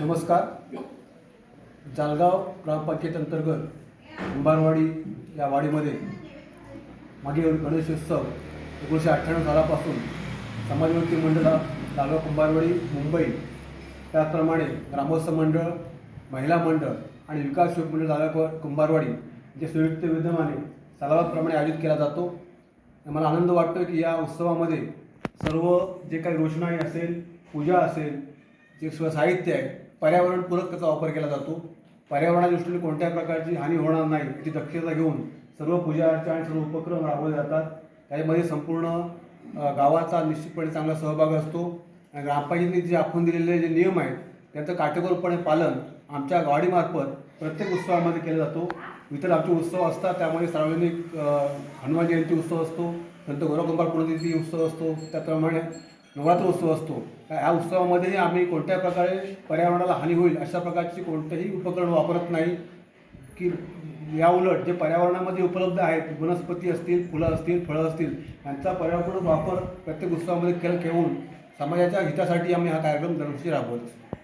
नमस्कार. जालगाव ग्रामपंचायत अंतर्गत कुंभारवाडी या वाडीमध्ये मागील गणेशोत्सव एकोणीसशे अठ्ठ्याण्णव सालापासून समाजवृत्ती मंडळ जालगाव कुंभारवाडी मुंबई त्याचप्रमाणे ग्रामोत्सव मंडळ महिला मंडळ आणि विकास योग मंडळ जालगाव कुंभारवाडी जे संयुक्त विद्यमाने सलावाप्रमाणे आयोजित केला जातो. मला आनंद वाटतो की या उत्सवामध्ये सर्व जे काही रोषणाई असेल पूजा असेल जे स्वसाहित्य आहे पर्यावरणपूरक त्याचा वापर केला जातो. पर्यावरणाच्या दृष्टीने कोणत्याही प्रकारची हानी होणार नाही याची दक्षता घेऊन सर्व पूजा अर्चा आणि सर्व उपक्रम राबवले जातात. त्याच्यामध्ये संपूर्ण गावाचा निश्चितपणे चांगला सहभाग असतो. आणि ग्रामपंचायतीने जे आखून दिलेले जे नियम आहेत त्यांचं काटेकोरपणे पालन आमच्या गाडीमार्फत प्रत्येक उत्सवामध्ये केला जातो. इतर आमचे उत्सव असतात त्यामध्ये सार्वजनिक हनुमान जयंती उत्सव असतो नंतर गोरखकुंभार पुण्यतिथी उत्सव असतो त्याप्रमाणे नवरात्र उत्सव असतो. या उत्सवामध्येही आम्ही कोणत्या प्रकारे पर्यावरणाला हानी होईल अशा प्रकारची कोणतेही उपकरण वापरत नाही. की या उलट जे पर्यावरणामध्ये उपलब्ध आहेत वनस्पती असतील फुलं असतील फळं असतील यांचा पर्यावरण वापर प्रत्येक उत्सवामध्ये केला घेऊन समाजाच्या हितासाठी आम्ही हा कार्यक्रम दरवर्षी राबवत असतो.